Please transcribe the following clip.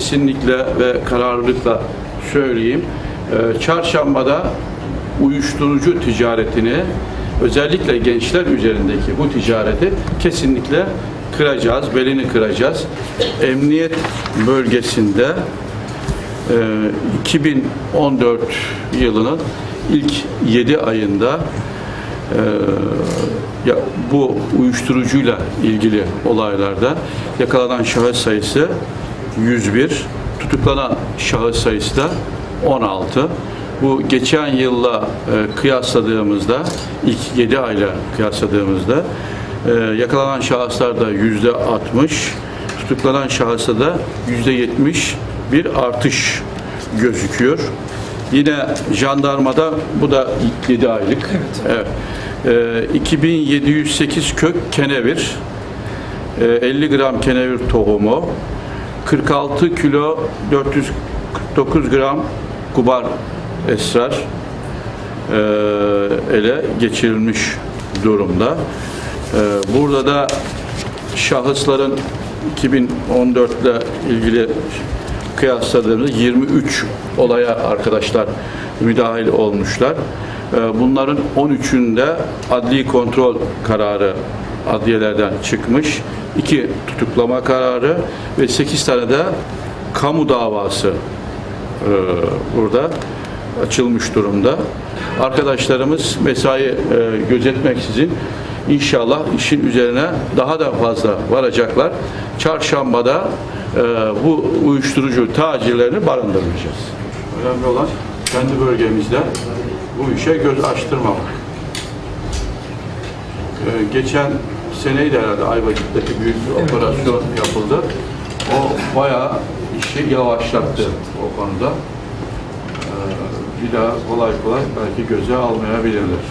kesinlikle ve kararlılıkla söyleyeyim. Ee, Çarşambada uyuşturucu ticaretini özellikle gençler üzerindeki bu ticareti kesinlikle kıracağız, belini kıracağız. Emniyet bölgesinde e, 2014 yılının ilk 7 ayında e, ya, bu uyuşturucuyla ilgili olaylarda yakalanan şahıs sayısı 101, tutuklanan şahıs sayısı da 16. Bu geçen yılla e, kıyasladığımızda, ilk 7 ayla kıyasladığımızda e, yakalanan şahıslar da yüzde 60, tutuklanan şahısta da yüzde 70 bir artış gözüküyor. Yine jandarmada bu da 7 aylık. Evet. Ee, 2708 kök kenevir, e, 50 gram kenevir tohumu, 46 kilo 449 gram kubar esrar e, ele geçirilmiş durumda. E, burada da şahısların 2014 ile ilgili kıyasladığımızda 23 olaya arkadaşlar müdahil olmuşlar. Ee, Bunların 13'ünde adli kontrol kararı adliyelerden çıkmış. 2 tutuklama kararı ve 8 tane de kamu davası e, burada açılmış durumda. Arkadaşlarımız mesai e, gözetmeksizin inşallah işin üzerine daha da fazla varacaklar. Çarşambada e, bu uyuşturucu tacirlerini barındırmayacağız. Önemli olan kendi bölgemizde bu işe göz açtırmamak. E, geçen seneydi herhalde Ayvacık'taki büyük bir operasyon yapıldı. O bayağı işi yavaşlattı o konuda. E, bir daha kolay kolay belki göze almayabilirler.